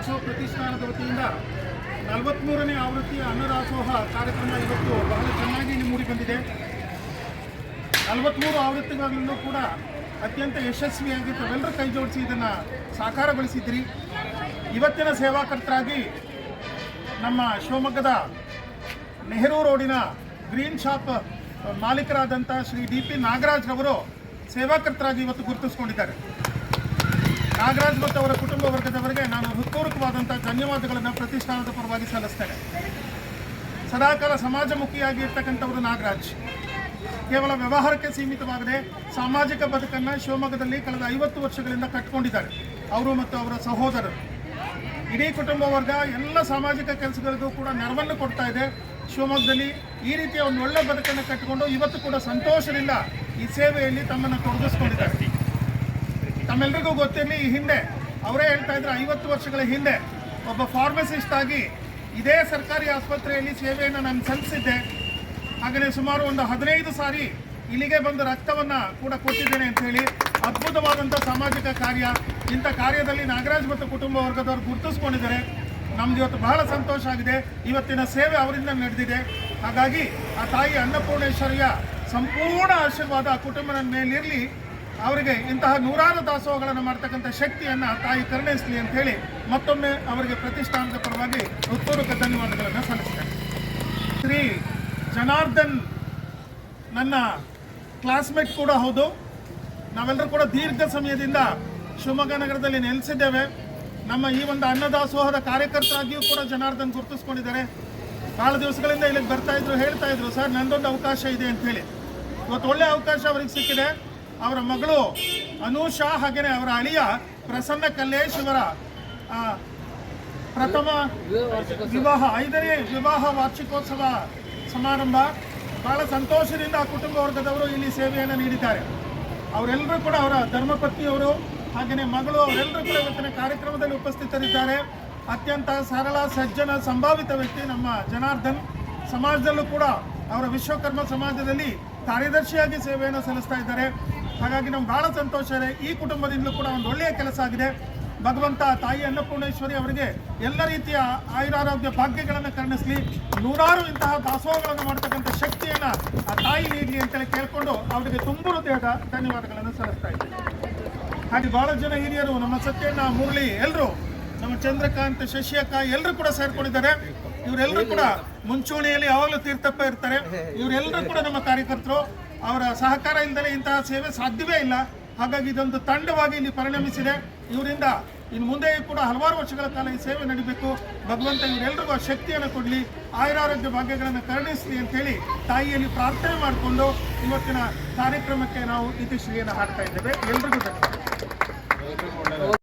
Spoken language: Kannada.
ಅನ್ನದಾಸೋಹ ಪ್ರತಿಷ್ಠಾನದ ವತಿಯಿಂದ ನಲವತ್ತ್ಮೂರನೇ ಆವೃತ್ತಿಯ ಅನ್ನದಾಸೋಹ ಕಾರ್ಯಕ್ರಮ ಇವತ್ತು ಬಹಳ ಚೆನ್ನಾಗಿ ಮೂಡಿ ಬಂದಿದೆ. ನಲವತ್ತ್ಮೂರು ಆವೃತ್ತಿಗಳಲ್ಲೂ ಕೂಡ ಅತ್ಯಂತ ಯಶಸ್ವಿಯಾಗಿ ತಾವೆಲ್ಲರೂ ಕೈ ಜೋಡಿಸಿ ಇದನ್ನು ಸಾಕಾರಗೊಳಿಸಿದ್ರಿ. ಇವತ್ತಿನ ಸೇವಾಕರ್ತರಾಗಿ ನಮ್ಮ ಶಿವಮೊಗ್ಗದ ನೆಹರು ರೋಡಿನ ಗ್ರೀನ್ ಶಾಪ್ ಮಾಲೀಕರಾದಂಥ ಶ್ರೀ ಡಿ ಪಿ ನಾಗರಾಜ್ ಅವರು ಸೇವಾಕರ್ತರಾಗಿ ಇವತ್ತು ಗುರುತಿಸ್ಕೊಂಡಿದ್ದಾರೆ. ನಾಗರಾಜ್ ಮತ್ತು ಅವರ ಕುಟುಂಬ ವರ್ಗದವರಿಗೆ ನಾನು ಹೃತ್ಪೂರ್ವಕವಾದಂಥ ಧನ್ಯವಾದಗಳನ್ನು ಪ್ರತಿಷ್ಠಾನದ ಪರವಾಗಿ ಸಲ್ಲಿಸ್ತೇನೆ. ಸದಾಕಾಲ ಸಮಾಜಮುಖಿಯಾಗಿ ಇರ್ತಕ್ಕಂಥವರು ನಾಗರಾಜ್. ಕೇವಲ ವ್ಯವಹಾರಕ್ಕೆ ಸೀಮಿತವಾಗದೆ ಸಾಮಾಜಿಕ ಬದುಕನ್ನು ಶಿವಮೊಗ್ಗದಲ್ಲಿ ಕಳೆದ ಐವತ್ತು ವರ್ಷಗಳಿಂದ ಕಟ್ಕೊಂಡಿದ್ದಾರೆ. ಅವರು ಮತ್ತು ಅವರ ಸಹೋದರರು. ಇಡೀ ಕುಟುಂಬ ವರ್ಗ ಎಲ್ಲ ಸಾಮಾಜಿಕ ಕೆಲಸಗಳಿಗೂ ಕೂಡ ನೆರವನ್ನು ಕೊಡ್ತಾ ಇದೆ. ಶಿವಮೊಗ್ಗದಲ್ಲಿ ಈ ರೀತಿಯ ಒಂದು ಒಳ್ಳೆ ಬದುಕನ್ನು ಕಟ್ಟಿಕೊಂಡು ಇವತ್ತು ಕೂಡ ಸಂತೋಷದಿಂದ ಈ ಸೇವೆಯಲ್ಲಿ ತಮ್ಮನ್ನು ತೊಡಗಿಸ್ಕೊಂಡಿದ್ದಾರೆ. ತಮ್ಮೆಲ್ಲರಿಗೂ ಗೊತ್ತಿರಲಿ, ಈ ಹಿಂದೆ ಅವರೇ ಹೇಳ್ತಾ ಇದ್ರು ಐವತ್ತು ವರ್ಷಗಳ ಹಿಂದೆ ಒಬ್ಬ ಫಾರ್ಮಸಿಸ್ಟ್ ಆಗಿ ಇದೇ ಸರ್ಕಾರಿ ಆಸ್ಪತ್ರೆಯಲ್ಲಿ ಸೇವೆಯನ್ನು ನಾನು ಸಲ್ಲಿಸಿದ್ದೆ. ಹಾಗೆಯೇ ಸುಮಾರು ಒಂದು ಹದಿನೈದು ಸಾರಿ ಇಲ್ಲಿಗೆ ಬಂದು ರಕ್ತವನ್ನು ಕೂಡ ಕೊಟ್ಟಿದ್ದೇನೆ ಅಂತ ಹೇಳಿ ಅದ್ಭುತವಾದಂಥ ಸಾಮಾಜಿಕ ಕಾರ್ಯ. ಇಂಥ ಕಾರ್ಯದಲ್ಲಿ ನಾಗರಾಜ್ ಮತ್ತು ಕುಟುಂಬ ವರ್ಗದವರು ಗುರುತಿಸ್ಕೊಂಡಿದ್ದಾರೆ. ನಮ್ದು ಇವತ್ತು ಬಹಳ ಸಂತೋಷ ಆಗಿದೆ. ಇವತ್ತಿನ ಸೇವೆ ಅವರಿಂದ ನಡೆದಿದೆ. ಹಾಗಾಗಿ ಆ ತಾಯಿ ಅನ್ನಪೂರ್ಣೇಶ್ವರಿಯ ಸಂಪೂರ್ಣ ಆಶೀರ್ವಾದ ಆ ಕುಟುಂಬದ ಮೇಲಿರಲಿ. ಅವರಿಗೆ ಇಂತಹ ನೂರಾರು ದಾಸೋಹಗಳನ್ನು ಮಾಡ್ತಕ್ಕಂಥ ಶಕ್ತಿಯನ್ನು ತಾಯಿ ಕರುಣಿಸಲಿ ಅಂತ ಹೇಳಿ ಮತ್ತೊಮ್ಮೆ ಅವರಿಗೆ ಪ್ರತಿಷ್ಠಾನದ ಪರವಾಗಿ ಹೃತ್ಪೂರ್ವಕ ಧನ್ಯವಾದಗಳನ್ನು ಸಲ್ಲಿಸ್ತೇನೆ. ಶ್ರೀ ಜನಾರ್ದನ್ ನನ್ನ ಕ್ಲಾಸ್ಮೇಟ್ ಕೂಡ ಹೌದು. ನಾವೆಲ್ಲರೂ ಕೂಡ ದೀರ್ಘ ಸಮಯದಿಂದ ಶಿವಮೊಗ್ಗ ನಗರದಲ್ಲಿ ನೆಲೆಸಿದ್ದೇವೆ. ನಮ್ಮ ಈ ಒಂದು ಅನ್ನದಾಸೋಹದ ಕಾರ್ಯಕರ್ತರಾಗಿಯೂ ಕೂಡ ಜನಾರ್ದನ್ ಗುರುತಿಸ್ಕೊಂಡಿದ್ದಾರೆ. ಭಾಳ ದಿವಸಗಳಿಂದ ಇಲ್ಲಿಗೆ ಬರ್ತಾ ಇದ್ರು, ಹೇಳ್ತಾ ಇದ್ರು, ಸರ್, ನಂದೊಂದು ಅವಕಾಶ ಇದೆ ಅಂತ ಹೇಳಿ. ಇವತ್ತು ಒಳ್ಳೆ ಅವಕಾಶ ಅವರಿಗೆ ಸಿಕ್ಕಿದೆ. ಅವರ ಮಗಳು ಅನೂಷಾ ಹಾಗೆಯೇ ಅವರ ಅಳಿಯ ಪ್ರಸನ್ನ ಕಲ್ಲೇಶ್ ಇವರ ಆ, ಪ್ರಥಮ ವಿವಾಹ ಐದನೇ ವಿವಾಹ ವಾರ್ಷಿಕೋತ್ಸವ ಸಮಾರಂಭ. ಬಹಳ ಸಂತೋಷದಿಂದ ಕುಟುಂಬ ವರ್ಗದವರು ಇಲ್ಲಿ ಸೇವೆಯನ್ನು ನೀಡಿದ್ದಾರೆ. ಅವರೆಲ್ಲರೂ ಕೂಡ ಅವರ ಧರ್ಮಪತ್ನಿಯವರು ಹಾಗೆಯೇ ಮಗಳು ಅವರೆಲ್ಲರೂ ಕೂಡ ಇವತ್ತಿನ ಕಾರ್ಯಕ್ರಮದಲ್ಲಿ ಉಪಸ್ಥಿತರಿದ್ದಾರೆ. ಅತ್ಯಂತ ಸರಳ ಸಜ್ಜನ ಸಂಭಾವಿತ ವ್ಯಕ್ತಿ ನಮ್ಮ ಜನಾರ್ದನ್. ಸಮಾಜದಲ್ಲೂ ಕೂಡ ಅವರ ವಿಶ್ವಕರ್ಮ ಸಮಾಜದಲ್ಲಿ ಕಾರ್ಯದರ್ಶಿಯಾಗಿ ಸೇವೆಯನ್ನು ಸಲ್ಲಿಸ್ತಾ ಇದ್ದಾರೆ. ಹಾಗಾಗಿ ನಮ್ಗೆ ಬಹಳ ಸಂತೋಷ ಇದೆ. ಈ ಕುಟುಂಬದಿಂದಲೂ ಕೂಡ ಒಂದು ಒಳ್ಳೆಯ ಕೆಲಸ ಆಗಿದೆ. ಭಗವಂತ ತಾಯಿ ಅನ್ನಪೂರ್ಣೇಶ್ವರಿ ಅವರಿಗೆ ಎಲ್ಲ ರೀತಿಯ ಆಯುರಾರೋಗ್ಯ ಭಾಗ್ಯಗಳನ್ನು ಕರುಣಿಸಲಿ. ನೂರಾರು ಇಂತಹ ದಾಸೋಹಗಳನ್ನು ಮಾಡ್ತಕ್ಕಂಥ ಶಕ್ತಿಯನ್ನು ಆ ತಾಯಿ ನೀಡಲಿ ಅಂತೇಳಿ ಕೇಳಿಕೊಂಡು ಅವರಿಗೆ ತುಂಬ ಹೃದಯದ ಧನ್ಯವಾದಗಳನ್ನು ಸಲ್ಲಿಸ್ತಾ ಇದ್ದೀನಿ. ಹಾಗೆ ಬಹಳ ಜನ ಹಿರಿಯರು ನಮ್ಮ ಸತ್ಯಣ್ಣ, ಮುರಳಿ ಎಲ್ಲರೂ ನಮ್ಮ ಚಂದ್ರಕಾಂತ್, ಶಶಿಯಕ್ಕ ಎಲ್ಲರೂ ಕೂಡ ಸೇರ್ಕೊಂಡಿದ್ದಾರೆ. ಇವರೆಲ್ಲರೂ ಕೂಡ ಮುಂಚೂಣಿಯಲ್ಲಿ ಯಾವಾಗಲೂ ತೀರ್ಥಪ್ಪ ಇರ್ತಾರೆ. ಇವರೆಲ್ಲರೂ ಕೂಡ ನಮ್ಮ ಕಾರ್ಯಕರ್ತರು. ಅವರ ಸಹಕಾರ ಇಲ್ಲದೆ ಇಂತಹ ಸೇವೆ ಸಾಧ್ಯವೇ ಇಲ್ಲ. ಹಾಗಾಗಿ ಇದೊಂದು ತಂಡವಾಗಿ ಇಲ್ಲಿ ಪರಿಣಮಿಸಿದೆ. ಇವರಿಂದ ಇನ್ನು ಮುಂದೆ ಕೂಡ ಹಲವಾರು ವರ್ಷಗಳ ಕಾಲ ಈ ಸೇವೆ ನಡೀಬೇಕು. ಭಗವಂತ ಇವರೆಲ್ಲರಿಗೂ ಶಕ್ತಿಯನ್ನು ಕೊಡಲಿ. ಆಯುರಾರೋಗ್ಯ ಭಾಗ್ಯಗಳನ್ನು ಕರುಣಿಸಲಿ ಅಂತ ಹೇಳಿ ತಾಯಿಯಲ್ಲಿ ಪ್ರಾರ್ಥನೆ ಮಾಡಿಕೊಂಡು ಇವತ್ತಿನ ಕಾರ್ಯಕ್ರಮಕ್ಕೆ ನಾವು ಇತಿಶ್ರೀಯನ್ನು ಹಾಡ್ತಾ ಇದ್ದೇವೆ. ಎಲ್ರಿಗೂ ಧನ್ಯವಾದ